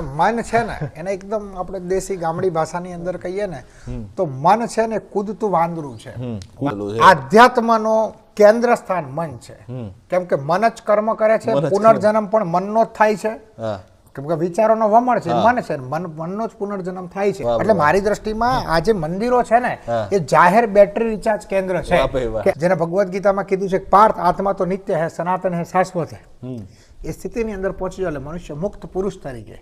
મન છે ને એને એકદમ આપણે દેશી ગામડી ભાષાની અંદર કહીએ ને તો મન છે ને કૂદતું વાંદરું છે. આધ્યાત્મનો કેન્દ્ર સ્થાન મન છે. કેમ કે મન જ કર્મ કરે છે પુનર્જન્મ પણ મનનો જ થાય છે. કેમ કે વિચારોનો વમળ છે મન છે મન મનનો જ પુનર્જન્મ થાય છે. એટલે મારી દ્રષ્ટિમાં આ જે મંદિરો છે ને એ જાહેર બેટરી રિચાર્જ કેન્દ્ર છે. જેને ભગવદ્ ગીતામાં કીધું છે કે પાર્થ આત્મા તો નિત્ય હે સનાતન હે શાશ્વત હે. એ સ્થિતિની અંદર પહોંચી જાય એટલે મનુષ્ય મુક્ત પુરુષ તરીકે.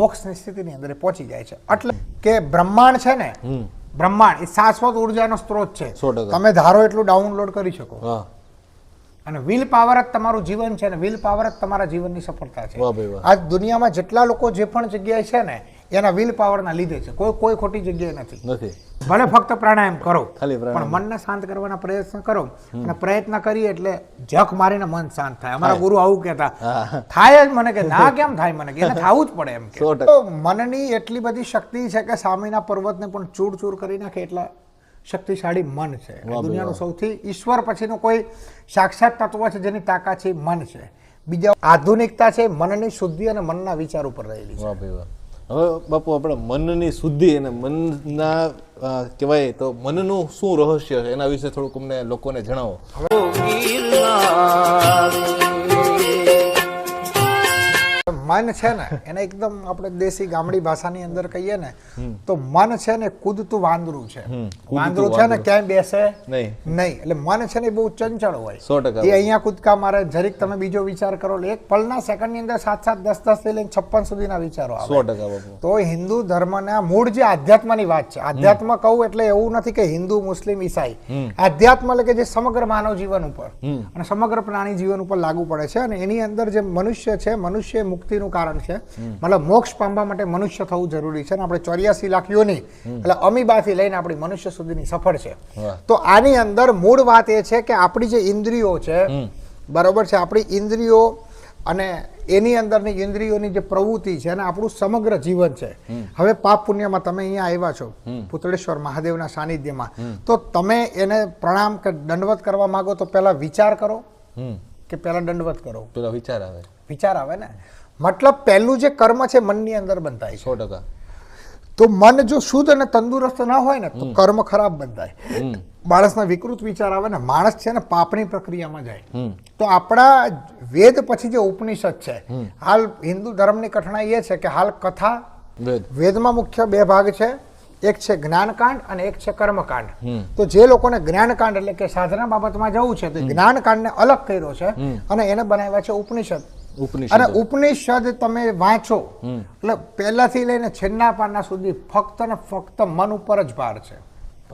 મોક્ષની સ્થિતિની અંદર પહોંચી જાય છે. એટલે કે બ્રહ્માંડ છે ને બ્રહ્માંડ એ શાશ્વત ઉર્જાનો સ્ત્રોત છે. તમે ધારો એટલું ડાઉનલોડ કરી શકો. અને વિલ પાવર જ તમારું જીવન છે અને વિલ પાવર જ તમારા જીવનની સફળતા છે. આ આજ દુનિયામાં જેટલા લોકો જે પણ જગ્યાએ છે ને એના વિલ પાવરના લીધે છે. કોઈ કોઈ ખોટી જગ્યાએ નથી. નથી. ભલે ફક્ત પ્રાણાયામ કરો. પણ મનને શાંત કરવાના પ્રયત્ન કરો. અને પ્રયત્ન કરીએ એટલે જખ મારીને મન શાંત થાય. અમારા ગુરુ આવું કહેતા થાય જ મને કે ના કેમ થાય મને કે? એને થવું જ પડે એમ કે. તો મનની એટલી બધી શક્તિ છે કે સામેના પર્વતને પણ ચૂર ચૂર કરી નાખે એટલા શક્તિશાળી મન છે. દુનિયાનું સૌથી ઈશ્વર પછીનું કોઈ સાક્ષાત તત્વ છે જેની તાકાત છે મન છે. બીજા આધુનિકતા છે મનની શુદ્ધિ અને મનના વિચાર ઉપર રહેલી છે. હવે બાપુ, આપણે મનની શુદ્ધિ અને મનના કહેવાય તો મનનું શું રહસ્ય છે? એના વિશે થોડુંક અમને લોકોને જણાવો. મન છે ને એને એકદમ આપણે દેશી ગામડી ભાષાની અંદર કહીએ ને તો મન છે ને કૂદતું વાંદરું છે. વાંદરું છે ને ક્યાંય બેસે નહીં. નહીં. એટલે મન છે ને બહુ ચંચળ હોય. એ અહીંયા કૂદકા મારે જરીક તમે બીજો વિચાર કરો એક પલના સેકન્ડની અંદર સાત સાત દસ દસથી લઈને છપ્પન સુધીના વિચારો આવે. તો હિન્દુ ધર્મના મૂળ જે આધ્યાત્મની વાત છે. આધ્યાત્મ કહું એટલે એવું નથી કે હિન્દુ મુસ્લિમ ઈસાઈ. આધ્યાત્મ એટલે કે જે સમગ્ર માનવ જીવન ઉપર અને સમગ્ર પ્રાણી જીવન ઉપર લાગુ પડે છે અને એની અંદર જે મનુષ્ય છે મનુષ્ય એ મુક્તિનું કારણ છે. મતલબ મોક્ષ પામવા માટે મનુષ્ય થવું જરૂરી છે અને આપણે ચોર્યાસી લાખ યોની એટલે અમીબાથી લઈને આપણી મનુષ્ય સુધીની સફળ છે. તો આની અંદર મૂળ વાત એ છે કે આપણી જે ઇન્દ્રિયો છે બરોબર છે આપણી ઇન્દ્રિયો અને એની અંદરની ઇન્દ્રિયોની જે પ્રવૃત્તિ છે અને આપણું સમગ્ર જીવન છે. હવે પાપ પુણ્યમાં તમે અહીંયા આવ્યા છો પુતળેશ્વર મહાદેવના સાનિધ્યમાં. તો તમે એને પ્રણામ કે દંડવત કરવા માંગો તો પહેલા વિચાર કરો કે પહેલા દંડવત કરો? પેલા વિચાર આવે. વિચાર આવે ને? મતલબ પહેલું જે કર્મ છે મનની અંદર બંધાય સો ટકા. તો મન જો શુદ્ધ અને તંદુરસ્ત ના હોય ને તો કર્મ ખરાબ બંધાય. માણસના વિકૃત વિચાર આવે ને માણસ છે ને પાપની પ્રક્રિયામાં જાય. તો આપણા વેદ પછી જે ઉપનિષદ છે હાલ હિન્દુ ધર્મની કઠણાઈ એ છે કે હાલ કથા વેદ. વેદમાં મુખ્ય બે ભાગ છે. એક છે જ્ઞાનકાંડ અને એક છે કર્મકાંડ. તો જે લોકોને જ્ઞાનકાંડ એટલે કે સાધના બાબતમાં જવું છે તો જ્ઞાનકાંડને અલગ કર્યો છે અને એને બનાવ્યા છે ઉપનિષદ. અને ઉપનિષદ તમે વાંચો. એટલે પહેલાથી લઈને છેલ્લા પાના સુધી ફક્ત ને ફક્ત મન ઉપર જ ભાર છે.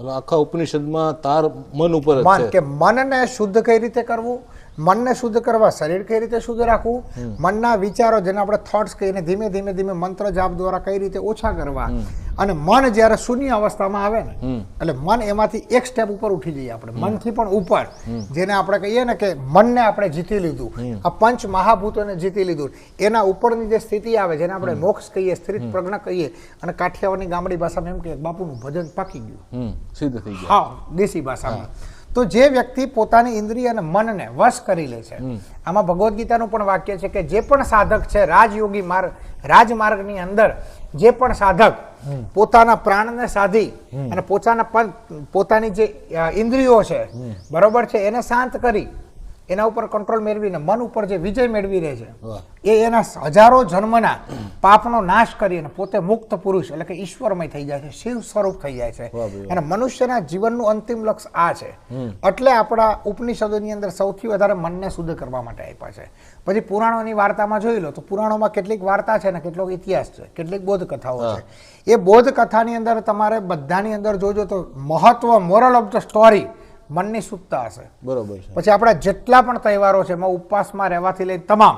આખા ઉપનિષદમાં તાર મન ઉપર છે. કે મનને શુદ્ધ કઈ રીતે કરવું? મનને શુદ્ધ કરવા શરીર કઈ રીતે શુદ્ધ રાખવું? મનના વિચારો જેને આપણે થોટ્સ કહીને ધીમે ધીમે ધીમે મંત્ર જાપ દ્વારા કઈ રીતે ઓછા કરવા. અને મન જ્યારે શૂન્ય અવસ્થામાં આવે ને એટલે મન એમાંથી એક સ્ટેપ ઉપર ઉઠી જઈએ આપણે. મનથી પણ ઉપર. જેને આપણે કહીએ ને કે મનને આપણે જીતી લીધું. આ પંચ મહાભૂતોને જીતી લીધું. એના ઉપરની જે સ્થિતિ આવે જેને આપણે મોક્ષ કહીએ સ્થિત પ્રજ્ઞ કહીએ અને કાઠિયાવાડની ગામડી ભાષામાં એમ કે બાપુનું ભજન પાકી ગયું. સિદ્ધ થઈ ગયું. હા દેશી ભાષામાં. તો જે વ્યક્તિ પોતાની ઇન્દ્રિય અને મનને વશ કરી લે છે. આમાં ભગવદ્ ગીતાનું પણ વાક્ય છે કે જે પણ સાધક છે રાજયોગી માર્ગ રાજમાર્ગની અંદર જે પણ સાધક પોતાના પ્રાણને સાધી અને પોતાના પોતાની જે ઇન્દ્રિયો છે બરોબર છે એને શાંત કરી એના ઉપર કંટ્રોલ મેળવીને મન ઉપર જે વિજય મેળવી રહે છે એ એના હજારો જન્મના પાપનો નાશ કરીને પોતે મુક્ત પુરુષ એટલે કે ઈશ્વરમય થઈ જાય છે શિવ સ્વરૂપ થઈ જાય છે. અને મનુષ્યના જીવનનું અંતિમ લક્ષ્ય આ છે. એટલે આપણા ઉપનિષદોની અંદર સૌથી વધારે મનને શુદ્ધ કરવા માટે આપ્યા છે. પછી પુરાણોની વાર્તામાં જોઈ લો તો પુરાણોમાં કેટલીક વાર્તા છે ને કેટલોક ઇતિહાસ છે કેટલીક બોધ કથાઓ છે એ બોધ કથાની અંદર તમારે બધાની અંદર જોજો તો મહત્વ મોરલ ઓફ ધ સ્ટોરી મનની શુદ્ધતા હશે. બરોબર છે. પછી આપણા જેટલા પણ તહેવારો છે એમાં ઉપવાસમાં રહેવાથી લઈને તમામ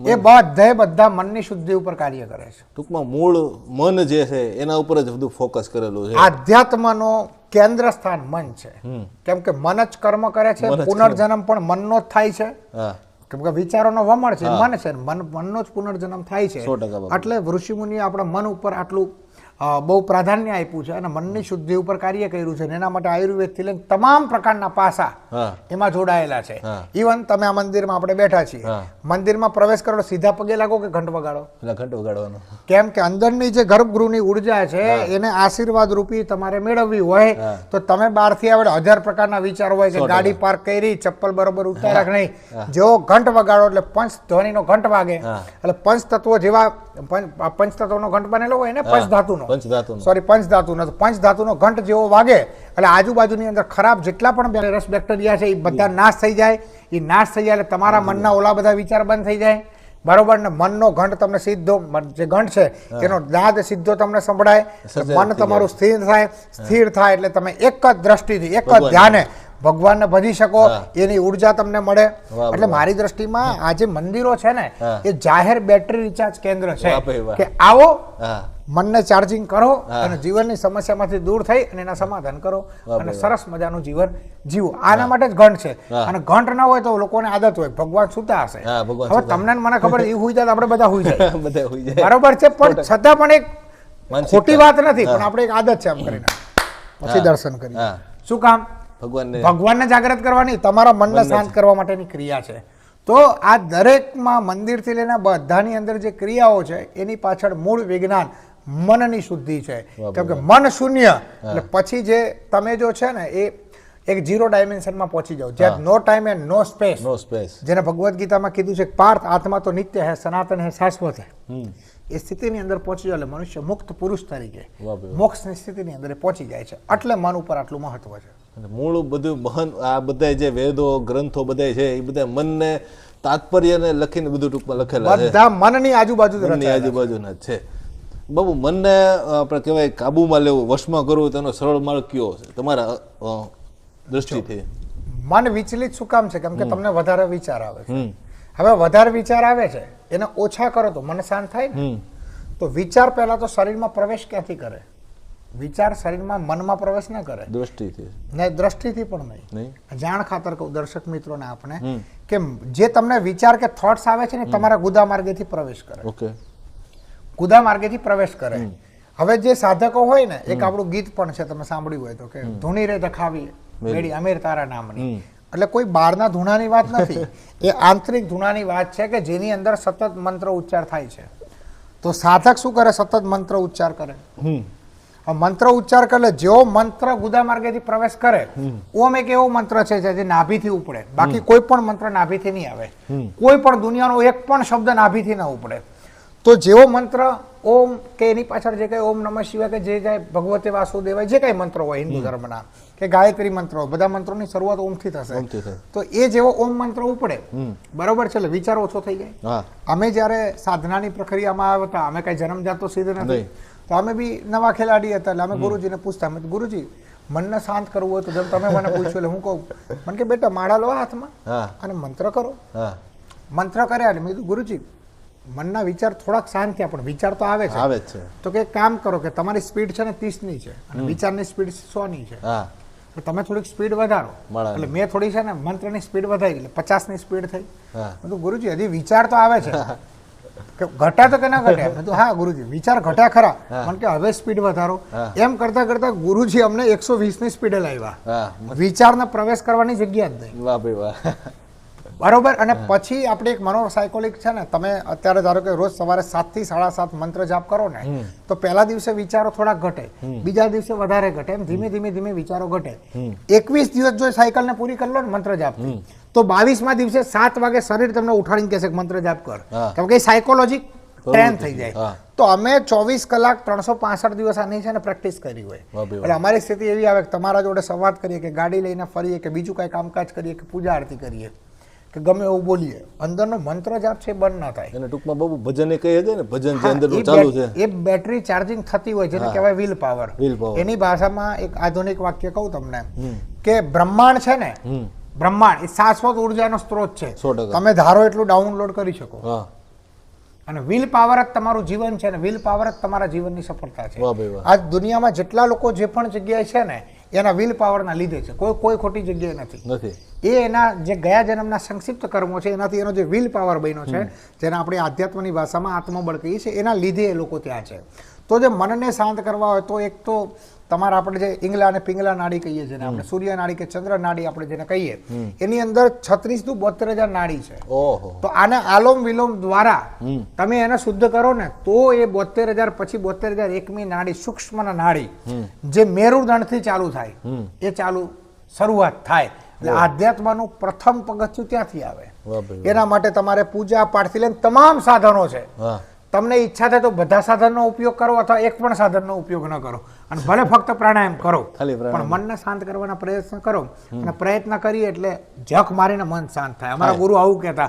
એ બધે બધા મનની શુદ્ધિ ઉપર કાર્ય કરે છે. ટૂંકમાં મૂળ મન જે છે એના ઉપર જ બધું ફોકસ કરેલું છે. આધ્યાત્મનો કેન્દ્ર સ્થાન મન છે. કેમ કે મન જ કર્મ કરે છે પુનર્જન્મ પણ મનનો જ થાય છે. કેમ કે વિચારોનો વમળ છે મન છે મન મનનો જ પુનર્જન્મ થાય છે. એટલે ઋષિ મુનિ આપણા મન ઉપર આટલું બહુ પ્રાધાન્ય આપ્યું છે અને મનની શુદ્ધિ ઉપર કાર્ય કર્યું છે એના માટે આયુર્વેદથી લઈને તમામ પ્રકારના પાસા એમાં જોડાયેલા છે. ઇવન તમે આ મંદિરમાં આપણે બેઠા છીએ. મંદિરમાં પ્રવેશ કરો સીધા પગે લાગો કે ઘંટ વગાડો? ઘંટ વગાડવાનો. કેમ કે અંદરની જે ગર્ભગૃહની ઊર્જા છે એને આશીર્વાદ રૂપી તમારે મેળવવી હોય તો તમે બહારથી આવડે હજાર પ્રકારના વિચાર હોય કે ગાડી પાર્ક કરી ચપ્પલ બરોબર ઉતાર્યા કે નહીં. જેવો ઘંટ વગાડો એટલે પંચ ધ્વનિનો ઘંટ વાગે. એટલે પંચ તત્વો જેવા પંચ તત્વોનો ઘંટ બનેલો હોય ને પંચ ધાતુનો પંચધાતુનો. સોરી પંચ ધાતુ તો પંચ ધાતુનો ઘંટ જેવો વાગે એટલે આજુબાજુની અંદર ખરાબ જેટલા પણ વાયરસ બેક્ટેરિયા છે એ બધા નાશ થઈ જાય. એ નાશ થઈ જાય એટલે તમારા મનના ઓલા બધા વિચાર બંધ થઈ જાય. બરોબર? ને મનનો ઘંટ તમને સીધો જે ઘંટ છે એનો દાદ સીધો તમને સંભળાય. મન તમારું સ્થિર થાય સ્થિર થાય એટલે તમે એક જ દ્રષ્ટિથી એક જ ધ્યાને ભગવાનને ભજી શકો એની ઊર્જા તમને મળે. એટલે મારી દ્રષ્ટિમાં આ જે મંદિરો છે ને એ જાહેર બેટરી રિચાર્જ કેન્દ્ર છે. કે આવો મનને ચાર્જિંગ કરો. અને જીવનની સમસ્યામાંથી દૂર થઈ અને એના સમાધાન કરો અને સરસ મજાનું જીવન જીવો. આના માટે જ ઘંટ છે. અને ઘંટ ના હોય તો લોકોને આદત હોય. ભગવાન સુતા હશે. હવે તમને મને ખબર એ હુઈ જાય આપણે બધા હુઈ જાય. બરોબર છે પણ છતાં પણ એક. ખોટી વાત નથી પણ આપણે એક આદત છે આમ કરીને. પછી દર્શન કરીએ. શું કામ? ભગવાનને ભગવાનને જાગૃત કરવાની તમારા મનને શાંત કરવા માટેની ક્રિયા છે. તો આ દરેકમાં મંદિરથી લઈને બધાની અંદર જે ક્રિયાઓ છે એની પાછળ મૂળ વિજ્ઞાન મનની શુદ્ધિ છે. કેમ કે મન શૂન્ય એટલે પછી જે તમે જો છે ને એ એક ઝીરો ડાયમેન્શનમાં પહોંચી જાઓ. જ્યાં no time and no space no space જેને ભગવદ્ ગીતામાં કીધું છે કે પાર્થ આત્મા તો નિત્ય હે સનાતન હે શાશ્વત હે. એ સ્થિતિની અંદર પહોંચી જાય એટલે મનુષ્ય મુક્ત પુરુષ તરીકે મોક્ષની સ્થિતિની અંદર પહોંચી જાય છે. એટલે મન ઉપર આટલું મહત્વ છે. મૂળ બધું મહન આ બધા જે વેદો ગ્રંથો બધા છે એ બધા મનને તાત્પર્યને લખીને બધું ટૂંકમાં લખેલા છે. બધા મનની આજુબાજુ મનની આજુબાજુના છે. બાબુ મનને આપણે કહેવાય કાબુમાં લેવું વશમાં કરવું તેનો સરળ માર્ગ કયો છે? તમારા દ્રષ્ટિથી. મન વિચલિત શું કામ છે? કેમ કે તમને વધારે વિચાર આવે છે. હવે વધારે વિચાર આવે છે એને ઓછા કરો તો મન શાંત થાય ને. તો વિચાર પહેલા તો શરીરમાં પ્રવેશ ક્યાંથી કરે? વિચાર શરીરમાં મનમાં પ્રવેશ ન કરે. દ્રષ્ટિથી. નહીં દ્રષ્ટિથી પણ નહીં. જાણ ખાતર કહું દર્શક મિત્રોને આપણે કે જે તમને વિચાર કે થોટ્સ આવે છે ને તમારા ગુદા માર્ગેથી પ્રવેશ કરે. ઓકે. ગુદા માર્ગેથી પ્રવેશ કરે. હવે જે સાધકો હોય ને એક આપણું ગીત પણ છે તમે સાંભળ્યું હોય તો કે ધૂણી રે દખાવી મેળી અમીર તારા નામની. એટલે કોઈ બહારના ધૂણાની વાત નથી. એ આંતરિક ધૂણાની વાત છે કે જેની અંદર સતત મંત્ર ઉચ્ચાર થાય છે. તો સાધક શું કરે? સતત મંત્ર ઉચ્ચાર કરે. મંત્ર ઉચ્ચાર કરે જેવો મંત્ર ગુદા માર્ગેથી પ્રવેશ કરે ઓમ એક એવો મંત્ર છે જે નાભીથી ઉપડે. બાકી કોઈ પણ મંત્ર નાભીથી નહીં આવે. કોઈ પણ દુનિયાનો એક પણ શબ્દ નાભીથી ન ઉપડે. તો જેવો મંત્ર ઓમ કે એની પાછળ જે કઈ ઓમ નમઃ શિવાય કે જે જાય ભગવતે વાસુદેવાય જે કઈ મંત્રો હોય હિન્દુ ધર્મના કે ગાયત્રી મંત્રો બધા મંત્રોની શરૂઆત ઓમથી થશે. તો એ જેવો ઓમ મંત્ર ઉપડે બરોબર છે એટલે વિચાર ઓછો થઈ જાય. અમે જ્યારે સાધનાની પ્રક્રિયામાં આવ્યા હતા અમે કઈ જન્મજાત તો સીધે નથી. તો અમે બી નવા ખેલાડી હતા એટલે અમે ગુરુજીને પૂછતા અમે ગુરુજી મનને શાંત કરવું હોય તો જેમ તમે મને પૂછ્યું એટલે હું કહું મને કે બેટા માળા લો હાથમાં અને મંત્ર કરો. મંત્ર કર્યા એટલે મેં કીધું ગુરુજી મનના વિચાર થોડાક શાંત થયા પણ વિચાર તો આવે છે. આવે જ છે. તો કે કામ કરો કે તમારી સ્પીડ છે ને ત્રીસની છે અને વિચારની સ્પીડ સોની છે. તો તમે થોડીક સ્પીડ વધારો. એટલે મેં થોડી છે ને મંત્રની સ્પીડ વધારી એટલે પચાસની સ્પીડ થઈ. ગુરુજી હજી વિચાર તો આવે છે. કે ઘટા તો કે ના ઘટ્યા મેં તો હા ગુરુજી વિચાર ઘટ્યા ખરા. પણ કે હવે સ્પીડ વધારો. એમ કરતા કરતા ગુરુજી અમને એકસો વીસની સ્પીડે લાવ્યા. વિચારને પ્રવેશ કરવાની જગ્યા જ નહીં. વાહ ભાઈ વાહ. બરોબર અને પછી આપણે એક મનોસાયકોલિક છે ને તમે અત્યારે ધારો કે રોજ સવારે સાતથી સાડા સાત મંત્ર જાપ કરો ને તો પહેલા દિવસે વિચારો થોડા ઘટે બીજા દિવસે વધારે ઘટે એમ ધીમે ધીમે ધીમે વિચારો ઘટે. એકવીસ દિવસ જો સાયકલ ને પૂરી કરી લો ને મંત્ર જાપ તો બાવીસમાં દિવસે સાત વાગે શરીર તમને ઉઠાડીને કહેશે મંત્ર જાપ કર. કેમ કે સાયકોલોજી ટ્રેન થઈ જાય. તો અમે ચોવીસ કલાક ત્રણસો પાસઠ દિવસ આની છે ને પ્રેક્ટિસ કરી હોય. એટલે અમારી સ્થિતિ એવી આવે કે તમારા જોડે સંવાદ કરીએ કે ગાડી લઈને ફરીએ કે બીજું કાંઈ કામકાજ કરીએ કે પૂજા આરતી કરીએ. કે ગમે એવું બોલીએ. અંદરનો મંત્ર જાપ છે બંધ ના થાય. અને ટૂંકમાં બહુ ભજન એ કહે છે ને ભજન જે અંદર ચાલુ છે. એ બેટરી ચાર્જિંગ થતી હોય જેને કહેવાય વિલ પાવર. એની ભાષામાં એક આધુનિક વાક્ય કહું તમને. કે બ્રહ્માંડ છે ને બ્રહ્માંડ એ શાશ્વત ઉર્જાનો સ્ત્રોત છે. તમે ધારો એટલું ડાઉનલોડ કરી શકો. અને વિલ પાવર જ તમારું જીવન છે ને વિલ પાવર જ તમારા જીવનની સફળતા છે. આ આજ દુનિયામાં જેટલા લોકો જે પણ જગ્યાએ છે ને એના વિલ પાવરના લીધે છે. કોઈ કોઈ ખોટી જગ્યાએ નથી. નથી. એ એના જે ગયા જન્મના સંક્ષિપ્ત કર્મો છે એનાથી એનો જે વિલ પાવર બન્યો છે જેને આપણે આધ્યાત્મની ભાષામાં આત્મબળ કહીએ છીએ એના લીધે એ લોકો ત્યાં છે. તો જે મનને શાંત કરવા હોય તો એક તો તમારા આપણે જે ઇંગલા અને પિંગલા નાડી કહીએ છીએ આપણે સૂર્ય નાડી કે ચંદ્ર નાડી આપણે જેને કહીએ એની અંદર છત્રીસથી બોતેર હજાર નાડી છે. તો આને આલોમ વિલોમ દ્વારા તમે એને શુદ્ધ કરો ને તો એ બોતેર હજાર પછી બોતેર હજાર એકમી નાડી સૂક્ષ્મ નાડી જે મેરુદંડથી ચાલુ થાય એ ચાલુ શરૂઆત થાય. એટલે આધ્યાત્મનું પ્રથમ પગથિયું ત્યાંથી આવે. એના માટે તમારે પૂજા પાઠથી લઈને તમામ સાધનો છે. તમને ઈચ્છા થાય તો બધા સાધનનો ઉપયોગ કરો અથવા એક પણ સાધનનો ઉપયોગ ન કરો. અને ભલે ફક્ત પ્રાણાયામ કરો પણ મનને શાંત કરવાના પ્રયત્ન કરો અને પ્રયત્ન કરીએ એટલે જક મારીને મન શાંત થાય. અમારા ગુરુ આવું કહેતા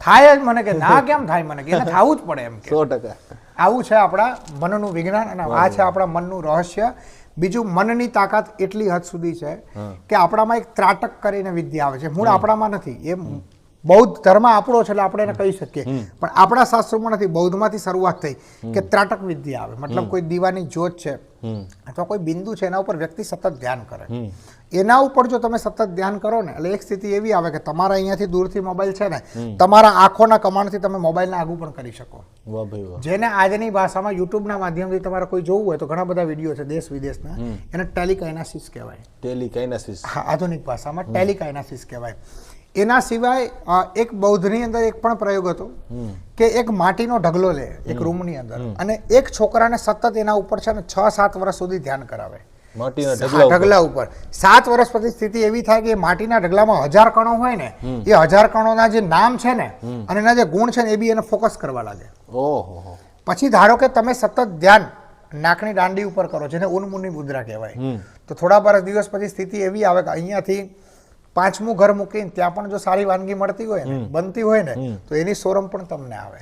થાય જ મને કે ના કેમ થાય મને કે? થવું જ પડે એમ કે. સો ટકા. આવું છે આપણા મનનું વિજ્ઞાન અને આ છે આપણા મનનું રહસ્ય. બીજું મનની તાકાત એટલી હદ સુધી છે કે આપણામાં એક ત્રાટક કરીને વિદ્યા આવે છે. મૂળ આપણામાં નથી. એ બૌદ્ધ ધર્મ આપણો છે એટલે આપણે એને કહી શકીએ. પણ આપણા શાસ્ત્રોમાં નથી બૌદ્ધમાંથી શરૂઆત થઈ કે ત્રાટક વિદ્યા આવે. મતલબ કોઈ દીવાની જ્યોત છે અથવા કોઈ બિંદુ છે એના ઉપર વ્યક્તિ સતત ધ્યાન કરે. એના ઉપર જો તમે સતત ધ્યાન કરો ને એટલે એક સ્થિતિ એવી આવે કે તમારા અહીંયાથી દૂરથી મોબાઈલ છે ને તમારા આંખોના કમાણથી તમે મોબાઈલને આગું પણ કરી શકો. જેને આજની ભાષામાં યુટ્યુબના માધ્યમથી તમારે કોઈ જોવું હોય તો ઘણા બધા વીડિયો છે દેશ વિદેશના. એને ટેલિકાઇનાસિસ કહેવાય. ટેલિકાઇનાસિસ. આધુનિક ભાષામાં ટેલિકાઇનાસિસ કહેવાય. એના સિવાય એક બૌદ્ધની અંદર એક પણ પ્રયોગ હતો કે એક માટીનો ઢગલો લે એક રૂમની અંદર. અને એક છોકરાને સતત એના ઉપર છે ને છ સાત વર્ષ સુધી ધ્યાન કરાવે. ઢગલા ઉપર. સાત વર્ષ પછી સ્થિતિ એવી થાય કે માટીના ઢગલામાં હજાર કણો હોય ને એ હજાર કણોના જે નામ છે ને અને એના જે ગુણ છે ને એ બી એને ફોકસ કરવા લાગે. ઓહો. પછી ધારો કે તમે સતત ધ્યાન નાકની દાંડી ઉપર કરો જેને ઉન્મુની મુદ્રા કહેવાય. તો થોડા વર્ષ દિવસ પછી સ્થિતિ એવી આવે કે અહીંયાથી પાંચમું ઘર મૂકીને ત્યાં પણ જો સારી વાનગી મળતી હોય ને બનતી હોય ને તો એની સોરમ પણ તમને આવે.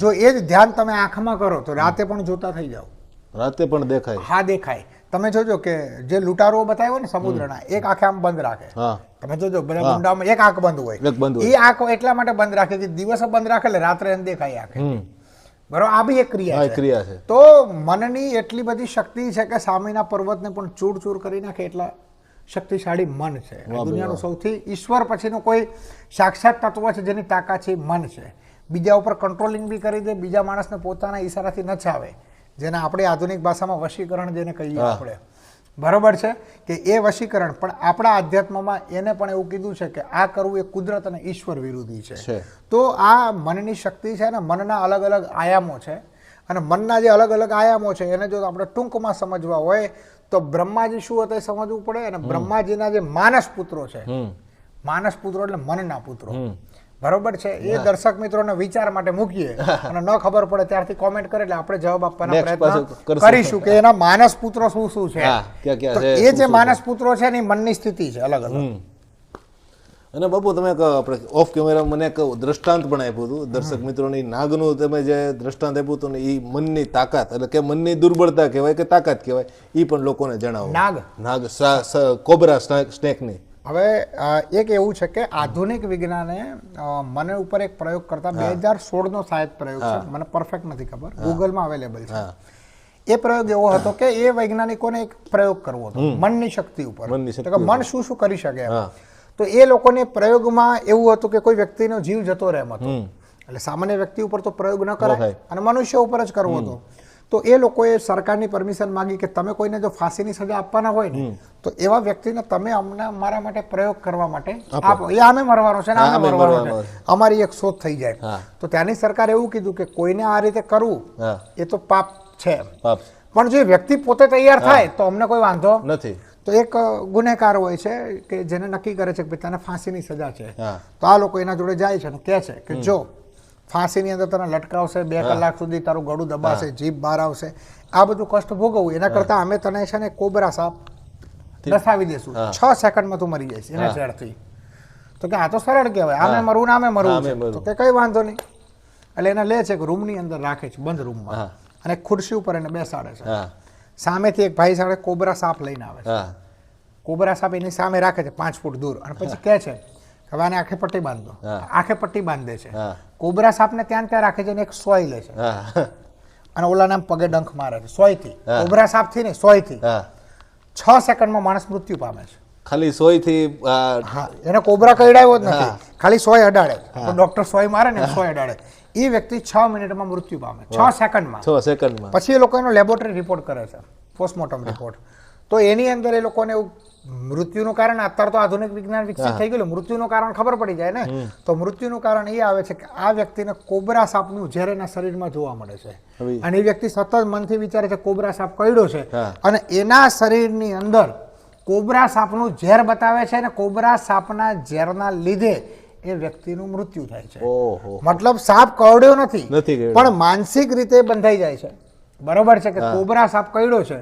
જો એ જ ધ્યાન તમે આંખમાં કરો તો રાતે પણ જોતા થઈ જાઓ. રાતે પણ દેખાય. હા દેખાય. તમે જોજો કે જે લૂંટારુઓ બતાવ્યો ને સમુદ્રના એક આંખે આમ બંધ રાખે. તમે જોજો બધા ગુંડામાં એક આંખ બંધ હોય. એ આંખ એટલા માટે બંધ રાખે કે દિવસે બંધ રાખે એટલે રાત્રે એમ દેખાય આંખે. બરાબર બરોબર આ બી એક ક્રિયા ક્રિયા છે. તો મનની એટલી બધી શક્તિ છે કે સામેના પર્વતને પણ ચૂર ચૂર કરી નાખે એટલા શક્તિશાળી મન છે. દુનિયાનું સૌથી ઈશ્વર પછીનું કોઈ સાક્ષાત તત્વ છે જેની તાકાત છે મન છે. બીજા ઉપર કંટ્રોલિંગ બી કરી દે બીજા માણસને પોતાના ઈશારાથી નચાવે જેને આપણે આધુનિક ભાષામાં વશીકરણ જેને કહીએ આપણે. બરોબર છે? કે એ વશીકરણ પણ આપણા અધ્યાત્મમાં એને પણ એવું કીધું છે કે આ કરવું એ કુદરત અને ઈશ્વર વિરોધી છે. છે. તો આ મનની શક્તિ છે ને મનના અલગ અલગ આયામો છે. અને મનના જે અલગ અલગ આયામો છે એને જો આપણે ટૂંકમાં સમજવા હોય તો બ્રહ્માજી શું હતા એ સમજવું પડે અને બ્રહ્માજીના જે માનસ પુત્રો છે માનસ પુત્રો એટલે મનના પુત્રો. બરોબર છે? એ દર્શક મિત્રોને વિચાર માટે મૂકીએ અને ન ખબર પડે ત્યારથી કોમેન્ટ કરે એટલે આપણે જવાબ આપવાનો પ્રયત્ન કરીશું. કે એના માનસ પુત્રો શું શું છે. એ જે માનસ પુત્રો છે એની મનની સ્થિતિ છે અલગ અલગ. અને બાપુ તમે આપણે ઓફ કેમેરા મને એક દ્રષ્ટાંત પણ આપ્યું હતું. દર્શક મિત્રોની નાગનું તમે જે દ્રષ્ટાંત આપ્યું હતું ને એ મનની તાકાત એટલે કે મનની દુર્બળતા કહેવાય કે તાકાત કહેવાય એ પણ લોકોને જણાવો. નાગ. નાગ કોબરા સ્નેકની. હવે એક એવું છે કે આધુનિક વિજ્ઞાને મને ઉપર એક પ્રયોગ કરતા બે હજાર સોળનો શાયદ પ્રયોગ છે. મને પરફેક્ટ નથી ખબર. ગૂગલમાં અવેલેબલ છે. એ પ્રયોગ એવો હતો કે એ વૈજ્ઞાનિકોને એક પ્રયોગ કરવો હતો. મનની શક્તિ ઉપર. મન શું શું કરી શકે. તો એ લોકોને પ્રયોગમાં એવું હતું કે કોઈ વ્યક્તિનો જીવ જતો રહે એમ હતો. એટલે સામાન્ય વ્યક્તિ ઉપર તો પ્રયોગ ન કરાય અને મનુષ્ય ઉપર જ કરવો હતો. તો એ લોકોએ સરકારની પરમિશન માંગી કે તમે કોઈને જો ફાંસીની સજા આપવાના હોય ને તો એવા વ્યક્તિને તમે અમને મારા માટે પ્રયોગ કરવા માટે આપો. એ આમે મરવાનો છે ને આમે મરવાનો છે. અમારી એક શોધ થઈ જાય. તો ત્યાંની સરકારે એવું કીધું કે કોઈને આ રીતે કરવું એ તો પાપ છે પણ જો એ વ્યક્તિ પોતે તૈયાર થાય તો અમને કોઈ વાંધો નથી. તો એક ગુનેગાર હોય છે કે જેને નક્કી કરે છે કે તને ફાંસીની સજા છે. તો આ લોકો એના જોડે જાય છે અને કહે છે કે જો ફાંસીની અંદર તને લટકાવશે બે કલાક સુધી તારું ગળું દબાશે જીભ બહાર આવશે. આ બધું કષ્ટ ભોગવવું. એના કરતા અમે તને છે ને કોબરા સાપ દસાવી દેશું. છ સેકન્ડમાં તું મરી જઈશ એના ઝેરથી. તો કે આ તો સરળ કહેવાય. આમે મરવું ને આમે મરવું તો કે કઈ વાંધો નહીં. એટલે એને લે છે કે રૂમની અંદર રાખે છે બંધ રૂમમાં. અને ખુરશી ઉપર એને બેસાડે છે. સામેથી એક ભાઈ સાથે કોબરા સાપ લઈને આવે છે. કોબરા સાપ એની સામે રાખે છે પાંચ ફૂટ દૂર. અને પછી કહે છે કે આને આંખે પટ્ટી બાંધો આખે પટ્ટી બાંધે છે. કોબરા સાપને ત્યાં ત્યાં રાખે છે અને એક સોય લે છે. અને ઓલા નામ પગે ડંખ મારે છે. સોયથી. કોબરા સાપથી ને સોયથી. છ સેકન્ડમાં માણસ મૃત્યુ પામે છે. ખાલી સોયથી થી એને કોબરા કઈડાયો જ નથી. ખાલી સોય અડાડે. ડોક્ટર સોય મારે ને સોય અડાડે. એ વ્યક્તિ છ મિનિટમાં મૃત્યુ પામે છ સેકન્ડમાં. છ સેકન્ડમાં. પછી એ લોકો એનો લેબોરેટરી રિપોર્ટ કરે છે પોસ્ટમોર્ટમ રિપોર્ટ. તો એની અંદર એ લોકોને એવું મૃત્યુનું કારણ અત્યારે તો આધુનિક વિજ્ઞાન વિકસિત થઈ ગયેલું મૃત્યુનું કારણ ખબર પડી જાય ને. તો મૃત્યુનું કારણ એ આવે છે કે આ વ્યક્તિને કોબરા સાપનું ઝેર એના શરીરમાં જોવા મળે છે. અને એ વ્યક્તિ સતત મનથી વિચારે છે કોબરા સાપ કયડો છે? અને એના શરીરની અંદર કોબરા સાપનું ઝેર બતાવે છે અને કોબરા સાપના ઝેરના લીધે એ વ્યક્તિનું મૃત્યુ થાય છે. મતલબ સાપ કરડ્યો નથી. પણ માનસિક રીતે બંધાઈ જાય છે. બરોબર છે કે કોબરા સાપ કરડ્યો છે?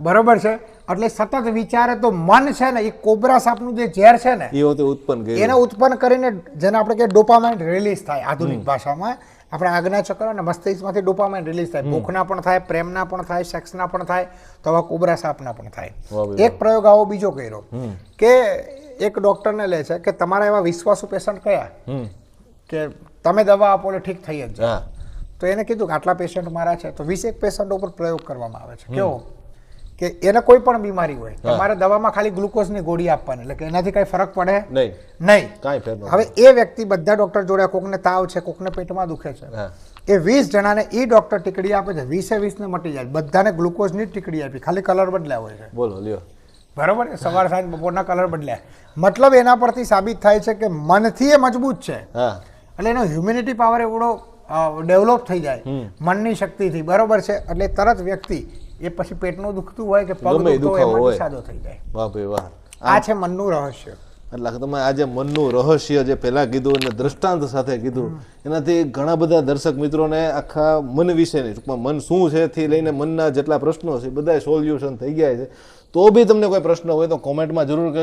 બરોબર છે? એટલે સતત વિચારે તો મન છે ને એ કોબરા સાપનું જે ઝેર છે ને ઉત્પન્ન એને ઉત્પન્ન કરીને જેને આપણે કે ડોપામાઇન રિલીઝ થાય આધુનિક ભાષામાં. આપણે આજ્ઞા ચક્ર અને મસ્તિષ્કમાંથી ડોપામાઇન રિલીઝ થાય. ભૂખના પણ થાય પ્રેમના પણ થાય સેક્સના પણ થાય તો આવા કોબરા સાપના પણ થાય. એક પ્રયોગ આવો બીજો કર્યો કે એક ડોક્ટરને લે છે કે તમારા એવા વિશ્વાસુ પેશન્ટ કયા? કે તમે દવા આપો એટલે ઠીક થઈ જ જાય. તો એને કીધું કે આટલા પેશન્ટ મારા છે. તો વીસેક પેશન્ટ ઉપર પ્રયોગ કરવામાં આવે છે. કેવો? કે એને કોઈ પણ બીમારી હોય તમારે દવામાં ખાલી ગ્લુકોઝની ગોળી આપવાની એટલે કે એનાથી કઈ ફરક પડે નહીં. નહીં. કાંઈ હવે એ વ્યક્તિ બધા ડોક્ટર જોડે કોકને તાવ છે કોકને પેટમાં દુખે છે. એ વીસ જણાને એ ડોક્ટર ટીકડી આપે છે. વીસે વીસને મટી જાય. બધાને ગ્લુકોઝની જ ટીકડી આપી. ખાલી કલર બદલ્યા હોય છે. બોલો લ્યો. બરોબર સવાર સાંજ બપોરના કલર બદલ્યા. મતલબ એના પરથી સાબિત થાય છે કે મનથી એ મજબૂત છે. એટલે એનો હ્યુમિનિટી પાવર એવડો ડેવલપ થઈ જાય. મનની શક્તિથી. બરોબર છે? એટલે તરત વ્યક્તિ એ પછી પેટનું દુખતું હોય કે પગ દુખતો હોય સાજો થઈ જાય. વાહ ભાઈ વાહ. આ છે મનનું રહસ્ય. એટલે તમે આજે મનનું રહસ્ય જે પહેલાં કીધું અને દ્રષ્ટાંત સાથે કીધું એનાથી ઘણા બધા દર્શક મિત્રોને આખા મન વિશેની ટૂંકમાં મન શું છે થી લઈને મનના જેટલા પ્રશ્નો છે બધા સોલ્યુશન થઈ ગયા છે. તો બી તમને કોઈ પ્રશ્ન હોય તો કોમેન્ટમાં જરૂર કહેજો.